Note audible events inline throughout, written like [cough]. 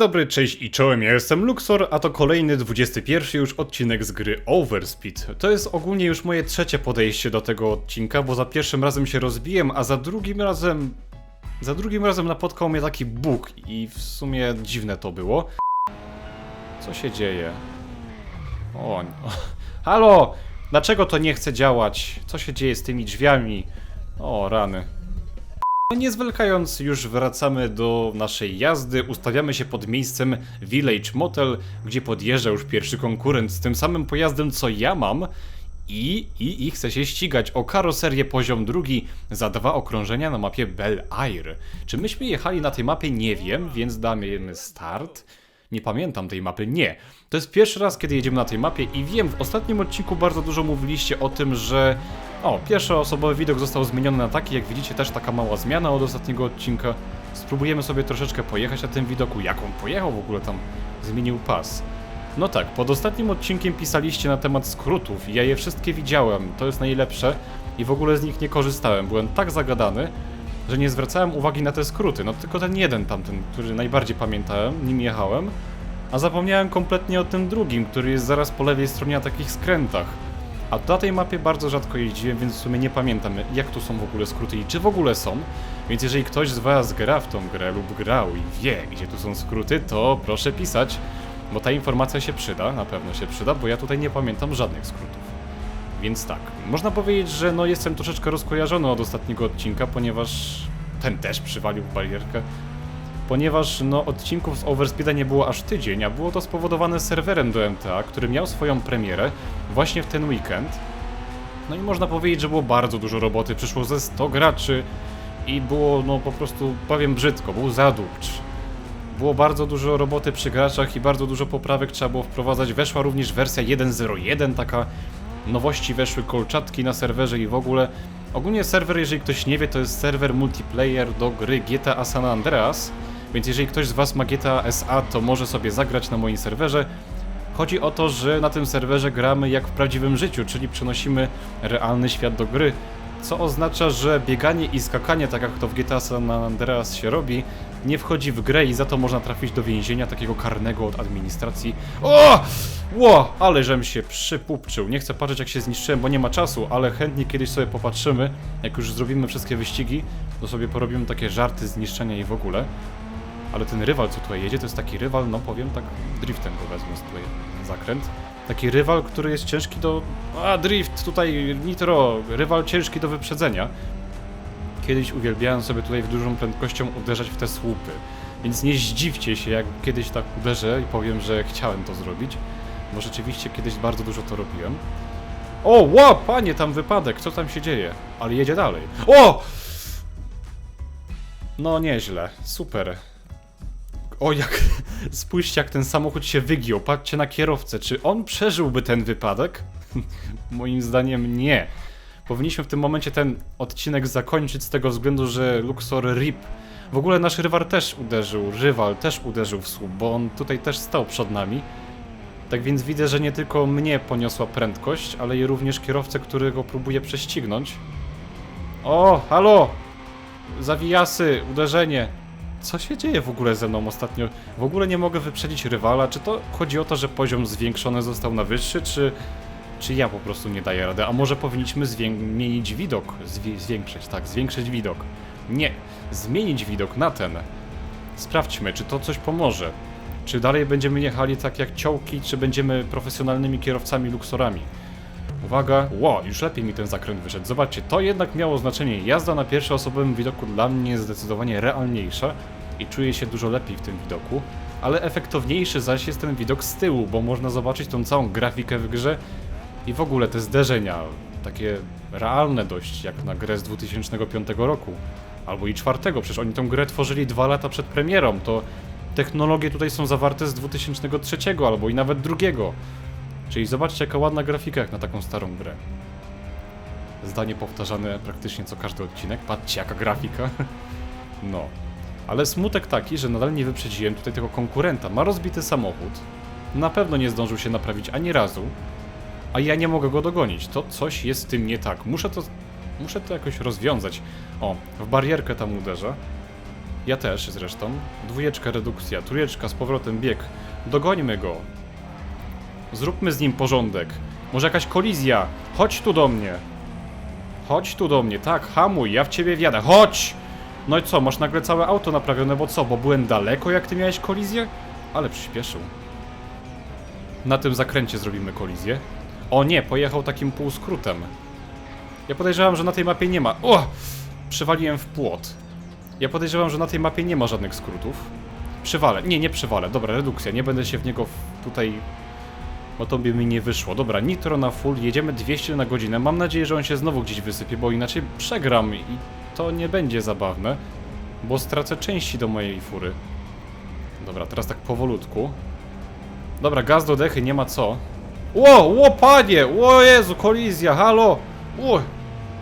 Dobry, cześć i czołem, ja jestem Luxor, a to kolejny 21 już odcinek z gry Overspeed. To jest ogólnie już moje trzecie podejście do tego odcinka, bo za pierwszym razem się rozbiłem, a za drugim razem... Za drugim razem napotkał mnie taki bóg i w sumie dziwne to było. Co się dzieje? O. [laughs] Halo! Dlaczego to nie chce działać? Co się dzieje z tymi drzwiami? O, rany. No nie zwlekając, już wracamy do naszej jazdy. Ustawiamy się pod miejscem Village Motel, gdzie podjeżdża już pierwszy konkurent z tym samym pojazdem, co ja mam. I, i, i chce się ścigać o karoserię poziom drugi za dwa okrążenia na mapie Bel Air. Czy myśmy jechali na tej mapie? Nie wiem, więc damy start. Nie pamiętam tej mapy, nie. To jest pierwszy raz, kiedy jedziemy na tej mapie i wiem, w ostatnim odcinku bardzo dużo mówiliście o tym, że o, pierwszoosobowy widok został zmieniony na taki, jak widzicie też taka mała zmiana od ostatniego odcinka. Spróbujemy sobie troszeczkę pojechać na tym widoku, jak on pojechał w ogóle tam, zmienił pas. No tak, pod ostatnim odcinkiem pisaliście na temat skrótów ja je wszystkie widziałem, to jest najlepsze i w ogóle z nich nie korzystałem. Byłem tak zagadany, że nie zwracałem uwagi na te skróty, no tylko ten jeden tamten, który najbardziej pamiętałem, nim jechałem, a zapomniałem kompletnie o tym drugim, który jest zaraz po lewej stronie na takich skrętach. A na tej mapie bardzo rzadko jeździłem, więc w sumie nie pamiętam jak tu są w ogóle skróty i czy w ogóle są. Więc jeżeli ktoś z Was gra w tą grę lub grał i wie, gdzie tu są skróty, to proszę pisać, bo ta informacja się przyda, na pewno się przyda, bo ja tutaj nie pamiętam żadnych skrótów. Więc tak, można powiedzieć, że no jestem troszeczkę rozkojarzony od ostatniego odcinka, ponieważ ten też przywalił barierkę. Ponieważ no odcinków z Overspeeda nie było aż tydzień, a było to spowodowane serwerem do MTA, który miał swoją premierę właśnie w ten weekend. No i można powiedzieć, że było bardzo dużo roboty, przyszło ze 100 graczy i było no po prostu, powiem brzydko, był zadupcz. Było bardzo dużo roboty przy graczach i bardzo dużo poprawek trzeba było wprowadzać. Weszła również wersja 1.01, taka nowości weszły, kolczatki na serwerze i w ogóle. Ogólnie serwer, jeżeli ktoś nie wie, to jest serwer multiplayer do gry GTA San Andreas, więc jeżeli ktoś z Was ma GTA SA, to może sobie zagrać na moim serwerze. Chodzi o to, że na tym serwerze gramy jak w prawdziwym życiu, czyli przenosimy realny świat do gry, co oznacza, że bieganie i skakanie, tak jak to w GTA San Andreas się robi, nie wchodzi w grę i za to można trafić do więzienia takiego karnego od administracji. O! Ło! Ale żem się przypupczył. Nie chcę patrzeć jak się zniszczyłem, bo nie ma czasu, ale chętnie kiedyś sobie popatrzymy, jak już zrobimy wszystkie wyścigi, to sobie porobimy takie żarty zniszczenia i w ogóle. Ale ten rywal, co tutaj jedzie, to jest taki rywal, no powiem tak, driftem go wezmę tutaj zakręt. Taki rywal, który jest ciężki do... A, drift, tutaj nitro, rywal ciężki do wyprzedzenia. Kiedyś uwielbiałem sobie tutaj w dużą prędkością uderzać w te słupy. Więc nie zdziwcie się, jak kiedyś tak uderzę i powiem, że chciałem to zrobić. Bo rzeczywiście kiedyś bardzo dużo to robiłem. O, ła, panie, tam wypadek, co tam się dzieje? Ale jedzie dalej. O! No nieźle, super. O, jak. [laughs] Spójrzcie, jak ten samochód się wygiął. Patrzcie na kierowcę. Czy on przeżyłby ten wypadek? [laughs] Moim zdaniem nie. Powinniśmy w tym momencie ten odcinek zakończyć z tego względu, że Luxor RIP. W ogóle nasz rywal też uderzył, rywal też uderzył w słup, bo on tutaj też stał przed nami. Tak więc widzę, że nie tylko mnie poniosła prędkość, ale i również kierowcę, którego próbuje prześcignąć. O, halo! Zawijasy, uderzenie. Co się dzieje w ogóle ze mną ostatnio? W ogóle nie mogę wyprzedzić rywala. Czy to chodzi o to, że poziom zwiększony został na wyższy, czy, czy ja po prostu nie daję rady? A może powinniśmy zmienić widok? Zwi zwiększyć, tak, zwiększyć widok. Nie, zmienić widok na ten. Sprawdźmy, czy to coś pomoże. Czy dalej będziemy jechali tak jak ciołki, czy będziemy profesjonalnymi kierowcami luksorami? Uwaga, ło, już lepiej mi ten zakręt wyszedł. Zobaczcie, to jednak miało znaczenie. Jazda na pierwszoosobowym widoku dla mnie jest zdecydowanie realniejsza i czuję się dużo lepiej w tym widoku, ale efektowniejszy zaś jest ten widok z tyłu, bo można zobaczyć tą całą grafikę w grze i w ogóle te zderzenia, takie realne dość, jak na grę z 2005 roku. Albo i czwartego, przecież oni tą grę tworzyli dwa lata przed premierą, to technologie tutaj są zawarte z 2003 albo i nawet drugiego. Czyli zobaczcie jaka ładna grafika jak na taką starą grę. Zdanie powtarzane praktycznie co każdy odcinek. Patrzcie jaka grafika. [laughs] No. Ale smutek taki, że nadal nie wyprzedziłem tutaj tego konkurenta. Ma rozbity samochód. Na pewno nie zdążył się naprawić ani razu. A ja nie mogę go dogonić. To coś jest z tym nie tak. Muszę to... Muszę to jakoś rozwiązać. O, w barierkę tam uderzę. Ja też zresztą. Dwójeczka redukcja, trójeczka z powrotem bieg. Dogońmy go. Zróbmy z nim porządek. Może jakaś kolizja. Chodź tu do mnie. Chodź tu do mnie, tak, hamuj, ja w ciebie wjadę. Chodź! No i co, masz nagle całe auto naprawione, bo co, bo byłem daleko jak ty miałeś kolizję? Ale przyspieszył. Na tym zakręcie zrobimy kolizję. O nie, pojechał takim półskrótem. Ja podejrzewam, że na tej mapie nie ma... O! Przywaliłem w płot. Ja podejrzewam, że na tej mapie nie ma żadnych skrótów. Przywalę. Nie, nie przywalę. Dobra, redukcja. Nie będę się w niego tutaj... Bo to by mi nie wyszło. Dobra, nitro na full. Jedziemy 200 na godzinę. Mam nadzieję, że on się znowu gdzieś wysypie, bo inaczej przegram i to nie będzie zabawne. Bo stracę części do mojej fury. Dobra, teraz tak powolutku. Dobra, gaz do dechy, nie ma co. Ło, ło panie! Ło Jezu, kolizja, halo! Ło,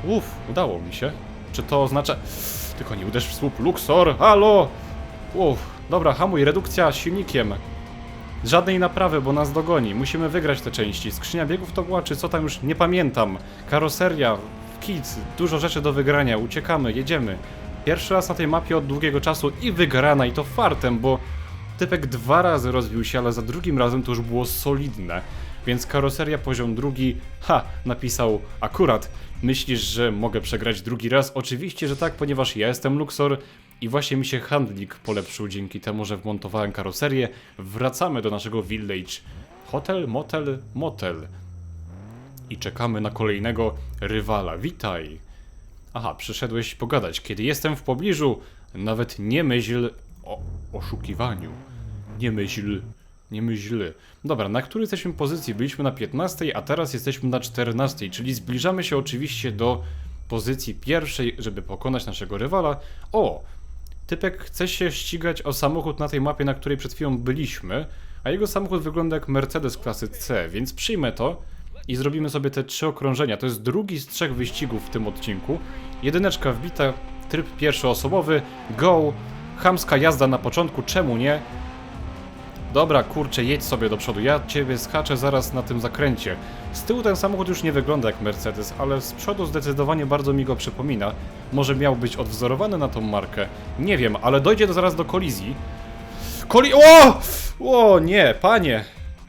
uff, udało mi się. Czy to oznacza... Tylko nie uderz w słup, Luxor, halo! Uff, dobra, hamuj, redukcja silnikiem. Żadnej naprawy, bo nas dogoni. Musimy wygrać te części. Skrzynia biegów to była, czy co tam już, nie pamiętam. Karoseria, kit, dużo rzeczy do wygrania. Uciekamy, jedziemy. Pierwszy raz na tej mapie od długiego czasu i wygrana, i to fartem, bo typek dwa razy rozbił się, ale za drugim razem to już było solidne. Więc karoseria poziom drugi, ha, napisał akurat. Myślisz, że mogę przegrać drugi raz? Oczywiście, że tak, ponieważ ja jestem Luxor i właśnie mi się handlik polepszył dzięki temu, że wmontowałem karoserię. Wracamy do naszego village. Hotel, motel, motel. I czekamy na kolejnego rywala. Witaj. Aha, przyszedłeś pogadać. Kiedy jestem w pobliżu, nawet nie myśl o oszukiwaniu. Nie myśl, nie myśl. Dobra, na której jesteśmy pozycji? Byliśmy na 15, a teraz jesteśmy na 14, czyli zbliżamy się oczywiście do pozycji pierwszej, żeby pokonać naszego rywala. O! Typek chce się ścigać o samochód na tej mapie, na której przed chwilą byliśmy, a jego samochód wygląda jak Mercedes klasy C, więc przyjmę to i zrobimy sobie te trzy okrążenia. To jest drugi z trzech wyścigów w tym odcinku. Jedyneczka wbita, tryb pierwszoosobowy, go, chamska jazda na początku, czemu nie? Dobra, kurczę, jedź sobie do przodu. Ja ciebie skaczę zaraz na tym zakręcie. Z tyłu ten samochód już nie wygląda jak Mercedes, ale z przodu zdecydowanie bardzo mi go przypomina. Może miał być odwzorowany na tą markę. Nie wiem, ale dojdzie do zaraz do kolizji. Koli... O! O, nie, panie!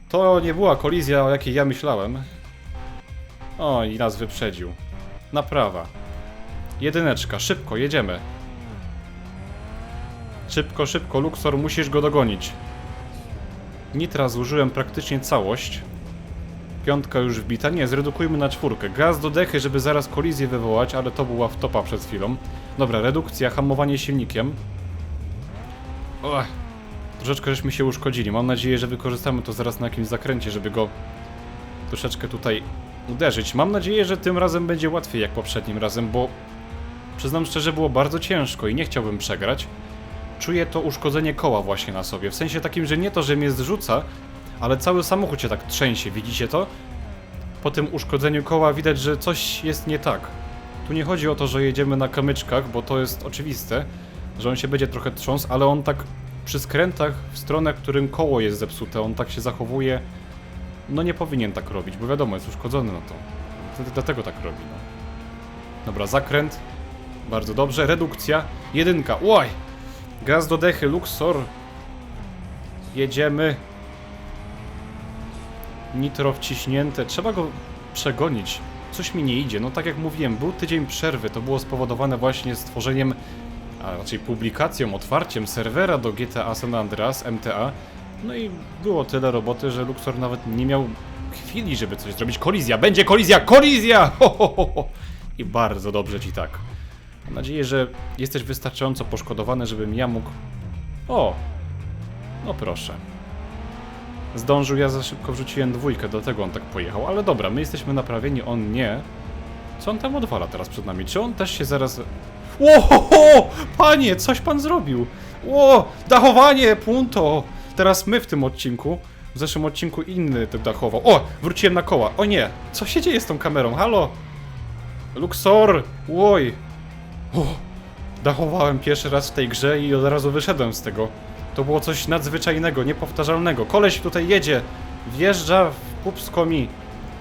To nie była kolizja, o jakiej ja myślałem. O, i nas wyprzedził. Naprawa. Jedyneczka, szybko, jedziemy. Szybko, szybko, Luxor, musisz go dogonić. Nitra zużyłem praktycznie całość. Piątka już wbita. Nie, zredukujmy na czwórkę. Gaz do dechy, żeby zaraz kolizję wywołać, ale to była wtopa przed chwilą. Dobra, redukcja, hamowanie silnikiem. Ech, troszeczkę żeśmy się uszkodzili. Mam nadzieję, że wykorzystamy to zaraz na jakimś zakręcie, żeby go troszeczkę tutaj uderzyć. Mam nadzieję, że tym razem będzie łatwiej jak poprzednim razem, bo przyznam szczerze, było bardzo ciężko i nie chciałbym przegrać czuję to uszkodzenie koła właśnie na sobie. W sensie takim, że nie to, że mnie zrzuca, ale cały samochód się tak trzęsie, widzicie to? Po tym uszkodzeniu koła widać, że coś jest nie tak. Tu nie chodzi o to, że jedziemy na kamyczkach, bo to jest oczywiste, że on się będzie trochę trząsł, ale on tak przy skrętach w stronę, którym koło jest zepsute, on tak się zachowuje. No nie powinien tak robić, bo wiadomo, jest uszkodzony na to. Dlatego- tak robi, no. Dobra, zakręt. Bardzo dobrze. Redukcja. Jedynka. Oj! Gaz do dechy, Luxor. Jedziemy. Nitro wciśnięte. Trzeba go przegonić. Coś mi nie idzie. No tak jak mówiłem, był tydzień przerwy. To było spowodowane właśnie stworzeniem, a raczej publikacją, otwarciem serwera do GTA San Andreas, MTA. No i było tyle roboty, że Luxor nawet nie miał chwili, żeby coś zrobić. Kolizja! Będzie kolizja! Kolizja! Ho, ho, ho, ho. I bardzo dobrze ci tak. Mam nadzieję, że jesteś wystarczająco poszkodowany, żebym ja mógł... O! No proszę. Zdążył, ja za szybko wrzuciłem dwójkę, do tego on tak pojechał. Ale dobra, my jesteśmy naprawieni, on nie. Co on tam odwala teraz przed nami? Czy on też się zaraz... Ło! Panie, coś pan zrobił! Ło! Dachowanie! Punto! Teraz my w tym odcinku. W zeszłym odcinku inny to dachował. O! Wróciłem na koła. O nie! Co się dzieje z tą kamerą? Halo? Luxor! Łoj! O, dachowałem pierwszy raz w tej grze i od razu wyszedłem z tego. To było coś nadzwyczajnego, niepowtarzalnego. Koleś tutaj jedzie, wjeżdża w pupsko mi.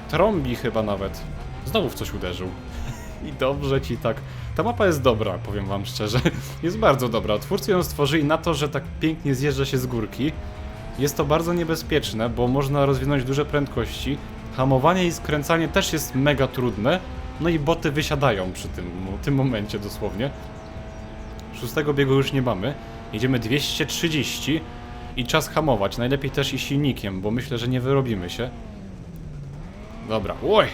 Trąbi chyba nawet. Znowu w coś uderzył. [laughs] I dobrze ci tak. Ta mapa jest dobra, powiem wam szczerze. [laughs] Jest bardzo dobra. Twórcy ją stworzyli na to, że tak pięknie zjeżdża się z górki. Jest to bardzo niebezpieczne, bo można rozwinąć duże prędkości. Hamowanie i skręcanie też jest mega trudne. No i boty wysiadają przy tym, tym momencie dosłownie. Szóstego biegu już nie mamy. Jedziemy 230 i czas hamować. Najlepiej też i silnikiem, bo myślę, że nie wyrobimy się. Dobra, oj!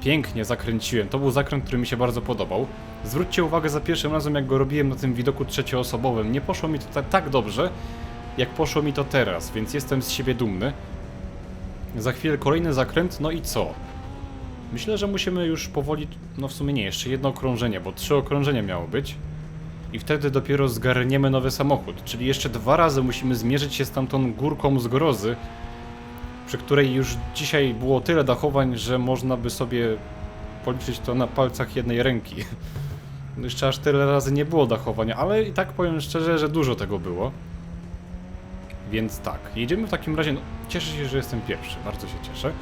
Pięknie zakręciłem. To był zakręt, który mi się bardzo podobał. Zwróćcie uwagę za pierwszym razem, jak go robiłem na tym widoku trzecioosobowym. Nie poszło mi to ta- tak dobrze, jak poszło mi to teraz, więc jestem z siebie dumny. Za chwilę kolejny zakręt, no i co? Myślę, że musimy już powoli, no w sumie nie, jeszcze jedno okrążenie, bo trzy okrążenia miało być. I wtedy dopiero zgarniemy nowy samochód, czyli jeszcze dwa razy musimy zmierzyć się z tamtą górką zgrozy, przy której już dzisiaj było tyle dachowań, że można by sobie policzyć to na palcach jednej ręki. No Jeszcze aż tyle razy nie było dachowania, ale i tak powiem szczerze, że dużo tego było. Więc tak, jedziemy w takim razie. No, cieszę się, że jestem pierwszy, bardzo się cieszę.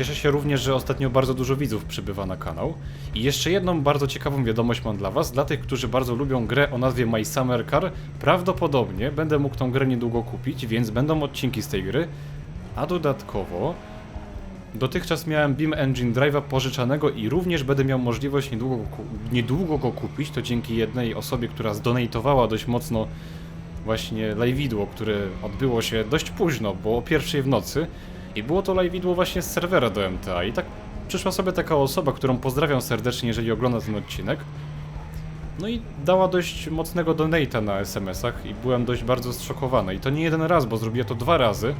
Cieszę się również, że ostatnio bardzo dużo widzów przybywa na kanał. I jeszcze jedną bardzo ciekawą wiadomość mam dla Was. Dla tych, którzy bardzo lubią grę o nazwie My Summer Car, prawdopodobnie będę mógł tą grę niedługo kupić, więc będą odcinki z tej gry. A dodatkowo dotychczas miałem Beam Engine Drive'a pożyczanego i również będę miał możliwość niedługo niedługo go kupić. To dzięki jednej osobie, która zdonatowała dość mocno właśnie live'idło, które odbyło się dość późno, bo o pierwszej w nocy. I było to live'idło właśnie z serwera do MTA. I tak przyszła sobie taka osoba, którą pozdrawiam serdecznie, jeżeli ogląda ten odcinek. No i dała dość mocnego donata na SMS-ach i byłem dość bardzo zszokowany. I to nie jeden raz, bo zrobiła to dwa razy.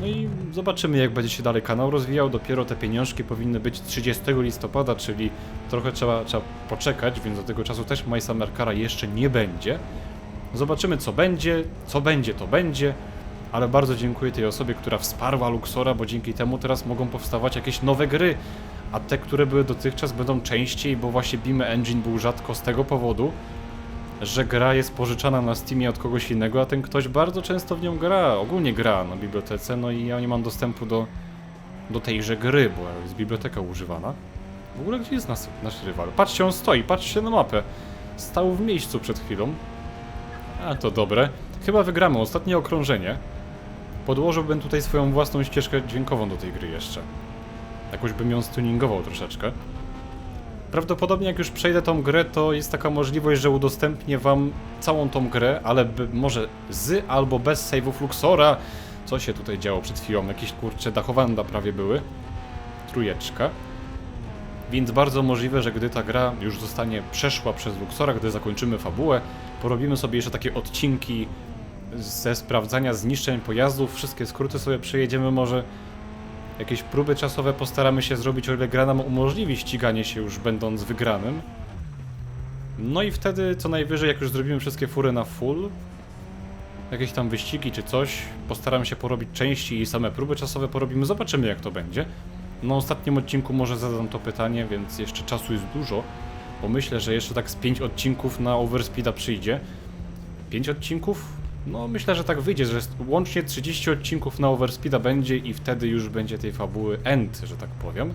No i zobaczymy jak będzie się dalej kanał rozwijał. Dopiero te pieniążki powinny być 30 listopada, czyli trochę trzeba, trzeba poczekać, więc do tego czasu też My Summer Cara jeszcze nie będzie. Zobaczymy co będzie, co będzie to będzie, ale bardzo dziękuję tej osobie, która wsparła Luxora, bo dzięki temu teraz mogą powstawać jakieś nowe gry, a te, które były dotychczas będą częściej, bo właśnie Beam Engine był rzadko z tego powodu, że gra jest pożyczana na Steamie od kogoś innego, a ten ktoś bardzo często w nią gra, ogólnie gra na bibliotece, no i ja nie mam dostępu do, do tejże gry, bo jest biblioteka używana. W ogóle gdzie jest nas, nasz rywal? Patrzcie, on stoi, patrzcie na mapę. Stał w miejscu przed chwilą. A to dobre. Chyba wygramy ostatnie okrążenie. Podłożyłbym tutaj swoją własną ścieżkę dźwiękową do tej gry jeszcze. Jakoś bym ją stuningował troszeczkę. Prawdopodobnie jak już przejdę tą grę, to jest taka możliwość, że udostępnię wam całą tą grę, ale może z albo bez save'ów Luxora. Co się tutaj działo przed chwilą? Jakieś kurcze dachowanda prawie były. Trójeczka. Więc bardzo możliwe, że gdy ta gra już zostanie przeszła przez Luxora, gdy zakończymy fabułę, porobimy sobie jeszcze takie odcinki ze sprawdzania zniszczeń pojazdów, wszystkie skróty sobie przejedziemy może. Jakieś próby czasowe postaramy się zrobić, o ile gra nam umożliwi ściganie się już będąc wygranym. No i wtedy co najwyżej, jak już zrobimy wszystkie fury na full, jakieś tam wyścigi czy coś, postaram się porobić części i same próby czasowe porobimy, zobaczymy jak to będzie. Na ostatnim odcinku może zadam to pytanie, więc jeszcze czasu jest dużo, bo myślę, że jeszcze tak z 5 odcinków na Overspeeda przyjdzie. 5 odcinków? No myślę, że tak wyjdzie, że łącznie 30 odcinków na Overspeeda będzie i wtedy już będzie tej fabuły end, że tak powiem.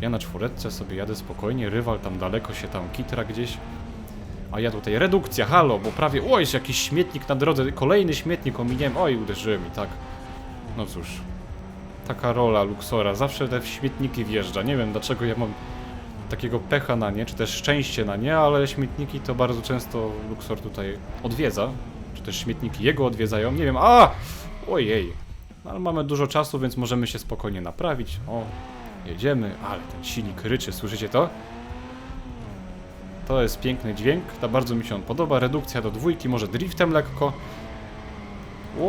Ja na czwóretce sobie jadę spokojnie, rywal tam daleko się tam kitra gdzieś. A ja tutaj redukcja, halo, bo prawie, oj, jest jakiś śmietnik na drodze, kolejny śmietnik ominiłem, oj, uderzyłem i tak. No cóż, taka rola Luxora, zawsze te śmietniki wjeżdża, nie wiem dlaczego ja mam takiego pecha na nie, czy też szczęście na nie, ale śmietniki to bardzo często Luxor tutaj odwiedza, czy też śmietniki jego odwiedzają, nie wiem, a! Ojej, No, ale mamy dużo czasu, więc możemy się spokojnie naprawić, o, jedziemy, ale ten silnik ryczy, słyszycie to? To jest piękny dźwięk, ta bardzo mi się on podoba, redukcja do dwójki, może driftem lekko.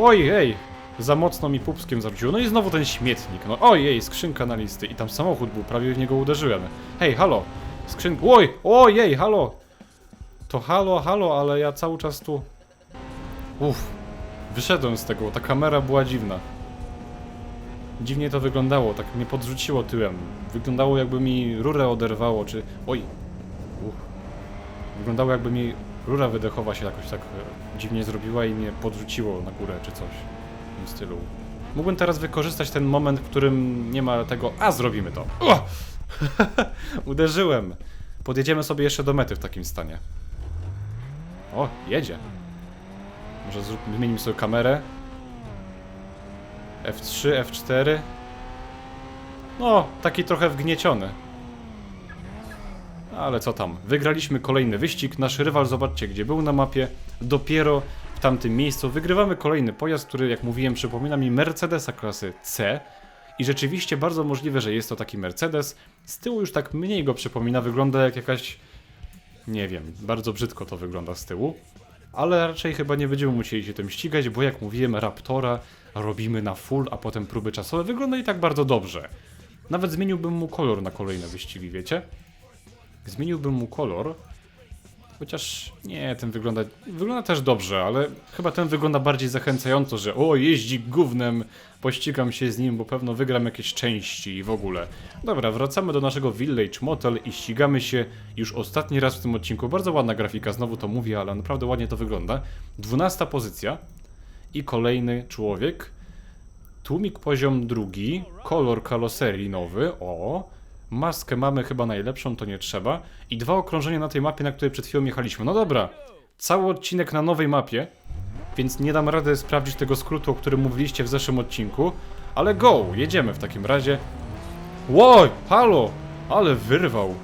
Ojej, za mocno mi pupskiem zarzuciło. No i znowu ten śmietnik. No ojej, skrzynka na listy. I tam samochód był, prawie w niego uderzyłem. Hej, halo. Skrzynka. Oj, ojej, halo. To halo, halo, ale ja cały czas tu... Uff. Wyszedłem z tego, ta kamera była dziwna. Dziwnie to wyglądało, tak mnie podrzuciło tyłem. Wyglądało jakby mi rurę oderwało, czy... Oj. Uff. Wyglądało jakby mi rura wydechowa się jakoś tak e, dziwnie zrobiła i mnie podrzuciło na górę, czy coś w tym stylu. Mógłbym teraz wykorzystać ten moment, w którym nie ma tego. A zrobimy to! [laughs] Uderzyłem. Podjedziemy sobie jeszcze do mety w takim stanie. O, jedzie. Może zmienimy sobie kamerę. F3, F4. No, taki trochę wgnieciony. Ale co tam? Wygraliśmy kolejny wyścig. Nasz rywal, zobaczcie, gdzie był na mapie. Dopiero w tamtym miejscu wygrywamy kolejny pojazd, który, jak mówiłem, przypomina mi Mercedesa klasy C. I rzeczywiście bardzo możliwe, że jest to taki Mercedes. Z tyłu już tak mniej go przypomina, wygląda jak jakaś. Nie wiem, bardzo brzydko to wygląda z tyłu. Ale raczej chyba nie będziemy musieli się tym ścigać, bo jak mówiłem, Raptora robimy na full, a potem próby czasowe. Wygląda i tak bardzo dobrze. Nawet zmieniłbym mu kolor na kolejne wyścigi, wiecie? Zmieniłbym mu kolor. Chociaż nie, ten wygląda. Wygląda też dobrze, ale chyba ten wygląda bardziej zachęcająco, że o, jeździ gównem, pościgam się z nim, bo pewno wygram jakieś części i w ogóle. Dobra, wracamy do naszego Village Motel i ścigamy się już ostatni raz w tym odcinku. Bardzo ładna grafika, znowu to mówię, ale naprawdę ładnie to wygląda. Dwunasta pozycja i kolejny człowiek. Tłumik poziom drugi, kolor kaloserii nowy, o. Maskę mamy chyba najlepszą, to nie trzeba. I dwa okrążenia na tej mapie, na której przed chwilą jechaliśmy. No dobra, cały odcinek na nowej mapie, więc nie dam rady sprawdzić tego skrótu, o którym mówiliście w zeszłym odcinku. Ale go, jedziemy w takim razie. Łoj, halo, ale wyrwał.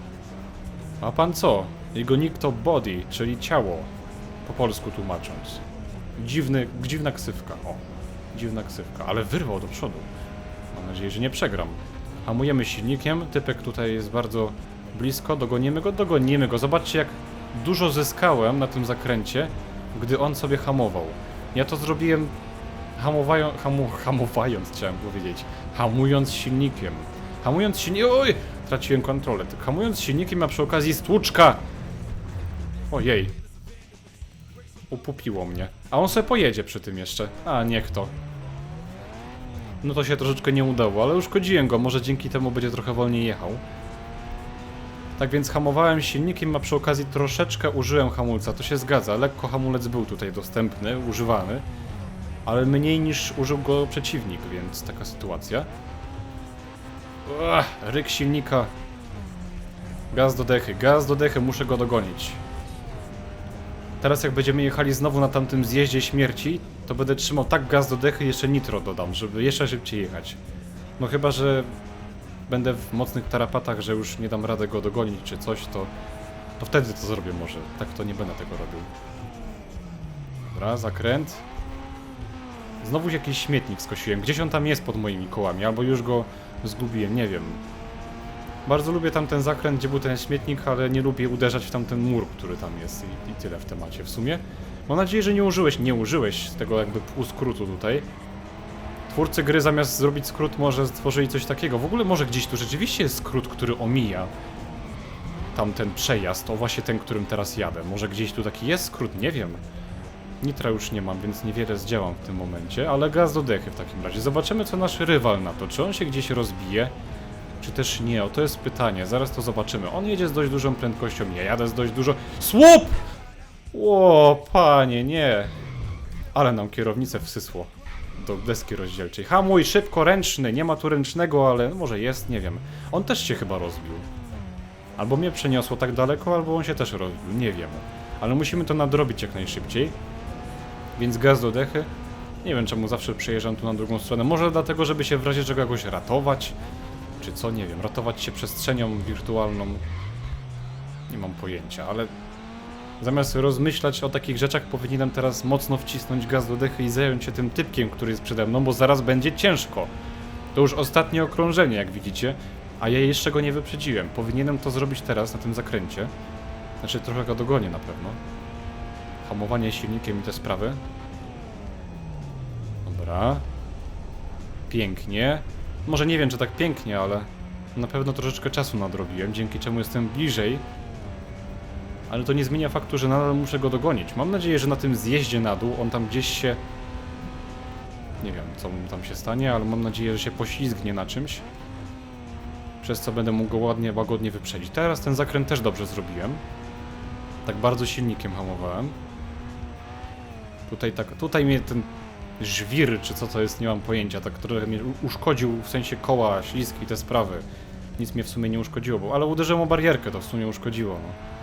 A pan co? Jego nick to body, czyli ciało, po polsku tłumacząc. Dziwny, dziwna ksywka, o. Dziwna ksywka, ale wyrwał do przodu. Mam nadzieję, że nie przegram. Hamujemy silnikiem, typek tutaj jest bardzo blisko, dogonimy go, dogonimy go. Zobaczcie jak dużo zyskałem na tym zakręcie, gdy on sobie hamował. Ja to zrobiłem hamowają, hamu, [laughs] hamowając, chciałem powiedzieć, hamując silnikiem. Hamując silnikiem, oj, traciłem kontrolę. Hamując silnikiem, a przy okazji stłuczka. Ojej. Upupiło mnie. A on sobie pojedzie przy tym jeszcze. A, niech to. No to się troszeczkę nie udało, ale uszkodziłem go, może dzięki temu będzie trochę wolniej jechał. Tak więc hamowałem silnikiem, a przy okazji troszeczkę użyłem hamulca, to się zgadza. Lekko hamulec był tutaj dostępny, używany, ale mniej niż użył go przeciwnik, więc taka sytuacja. Ach, ryk silnika. Gaz do dechy, gaz do dechy, muszę go dogonić. Teraz jak będziemy jechali znowu na tamtym zjeździe śmierci, to będę trzymał tak gaz do dechy, jeszcze nitro dodam, żeby jeszcze szybciej jechać. No chyba, że będę w mocnych tarapatach, że już nie dam rady go dogonić czy coś, to, to wtedy to zrobię może. Tak to nie będę tego robił. Dobra, zakręt. Znowu jakiś śmietnik skosiłem. Gdzieś on tam jest pod moimi kołami, albo już go zgubiłem, nie wiem. Bardzo lubię tamten zakręt, gdzie był ten śmietnik, ale nie lubię uderzać w tamten mur, który tam jest i, i tyle w temacie w sumie. Mam nadzieję, że nie użyłeś, nie użyłeś tego jakby skrótu tutaj. Twórcy gry zamiast zrobić skrót może stworzyli coś takiego. W ogóle może gdzieś tu rzeczywiście jest skrót, który omija tamten przejazd, o właśnie ten, którym teraz jadę. Może gdzieś tu taki jest skrót, nie wiem. Nitra już nie mam, więc niewiele zdziałam w tym momencie, ale gaz do dechy w takim razie. Zobaczymy, co nasz rywal na to. Czy on się gdzieś rozbije, czy też nie? O, to jest pytanie. Zaraz to zobaczymy. On jedzie z dość dużą prędkością, ja jadę z dość dużo... Słup! Ło, panie, nie. Ale nam kierownicę wsysło do deski rozdzielczej. Hamuj, szybko, ręczny. Nie ma tu ręcznego, ale może jest, nie wiem. On też się chyba rozbił. Albo mnie przeniosło tak daleko, albo on się też rozbił, nie wiem. Ale musimy to nadrobić jak najszybciej. Więc gaz do dechy. Nie wiem czemu zawsze przejeżdżam tu na drugą stronę. Może dlatego, żeby się w razie czego jakoś ratować. Czy co, nie wiem. Ratować się przestrzenią wirtualną. Nie mam pojęcia, ale Zamiast rozmyślać o takich rzeczach, powinienem teraz mocno wcisnąć gaz do dechy i zająć się tym typkiem, który jest przede mną, bo zaraz będzie ciężko. To już ostatnie okrążenie, jak widzicie, a ja jeszcze go nie wyprzedziłem. Powinienem to zrobić teraz, na tym zakręcie. Znaczy, trochę go dogonię na pewno. Hamowanie silnikiem i te sprawy. Dobra. Pięknie. Może nie wiem, czy tak pięknie, ale na pewno troszeczkę czasu nadrobiłem, dzięki czemu jestem bliżej ale to nie zmienia faktu, że nadal muszę go dogonić. Mam nadzieję, że na tym zjeździe na dół on tam gdzieś się... Nie wiem, co tam się stanie, ale mam nadzieję, że się poślizgnie na czymś. Przez co będę mógł go ładnie, łagodnie wyprzedzić. Teraz ten zakręt też dobrze zrobiłem. Tak bardzo silnikiem hamowałem. Tutaj tak, tutaj mnie ten żwir, czy co to jest, nie mam pojęcia, tak trochę mnie uszkodził w sensie koła, ślizgi, te sprawy. Nic mnie w sumie nie uszkodziło, bo, ale uderzyłem o barierkę, to w sumie uszkodziło, no.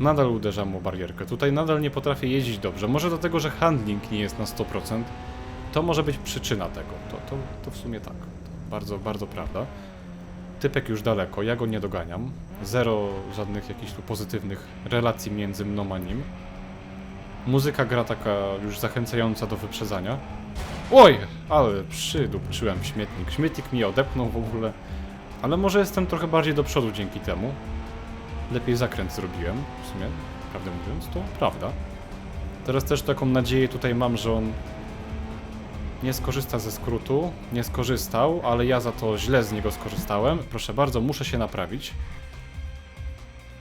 Nadal uderzam o barierkę. Tutaj nadal nie potrafię jeździć dobrze. Może dlatego, że handling nie jest na 100%. To może być przyczyna tego. To, to, to w sumie tak. To bardzo, bardzo prawda. Typek już daleko, ja go nie doganiam. Zero żadnych jakichś tu pozytywnych relacji między mną a nim. Muzyka gra taka już zachęcająca do wyprzedzania. Oj, ale przydupczyłem śmietnik. Śmietnik mi odepnął w ogóle. Ale może jestem trochę bardziej do przodu dzięki temu. Lepiej zakręt zrobiłem, w sumie, prawdę mówiąc, to prawda. Teraz też taką nadzieję tutaj mam, że on nie skorzysta ze skrótu, nie skorzystał, ale ja za to źle z niego skorzystałem. Proszę bardzo, muszę się naprawić.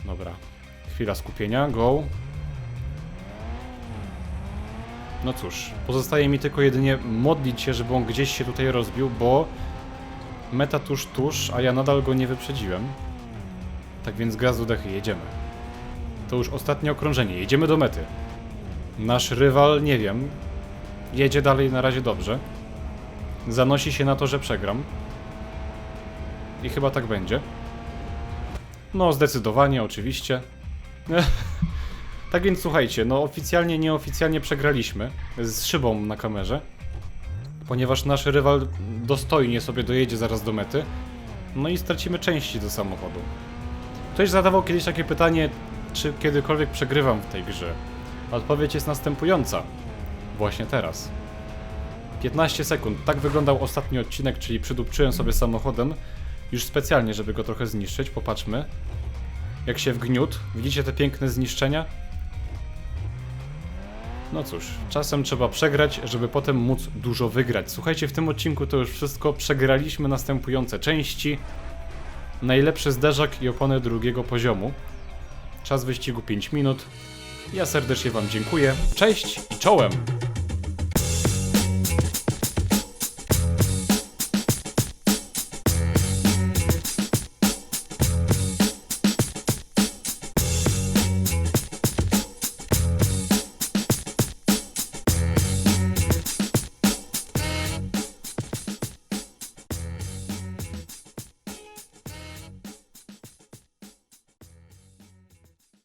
Dobra, chwila skupienia, go. No cóż, pozostaje mi tylko jedynie modlić się, żeby on gdzieś się tutaj rozbił, bo meta tuż, tuż, a ja nadal go nie wyprzedziłem. Tak więc gaz do dechy, jedziemy. To już ostatnie okrążenie, jedziemy do mety. Nasz rywal, nie wiem, jedzie dalej na razie dobrze. Zanosi się na to, że przegram. I chyba tak będzie. No, zdecydowanie, oczywiście. [laughs] tak więc słuchajcie, no oficjalnie, nieoficjalnie przegraliśmy z szybą na kamerze. Ponieważ nasz rywal dostojnie sobie dojedzie zaraz do mety. No i stracimy części do samochodu. Ktoś zadawał kiedyś takie pytanie, czy kiedykolwiek przegrywam w tej grze. Odpowiedź jest następująca. Właśnie teraz. 15 sekund. Tak wyglądał ostatni odcinek, czyli przydupczyłem sobie samochodem. Już specjalnie, żeby go trochę zniszczyć. Popatrzmy. Jak się wgniótł. Widzicie te piękne zniszczenia? No cóż, czasem trzeba przegrać, żeby potem móc dużo wygrać. Słuchajcie, w tym odcinku to już wszystko. Przegraliśmy następujące części. Najlepszy zderzak i opony drugiego poziomu. Czas wyścigu 5 minut. Ja serdecznie Wam dziękuję. Cześć i czołem!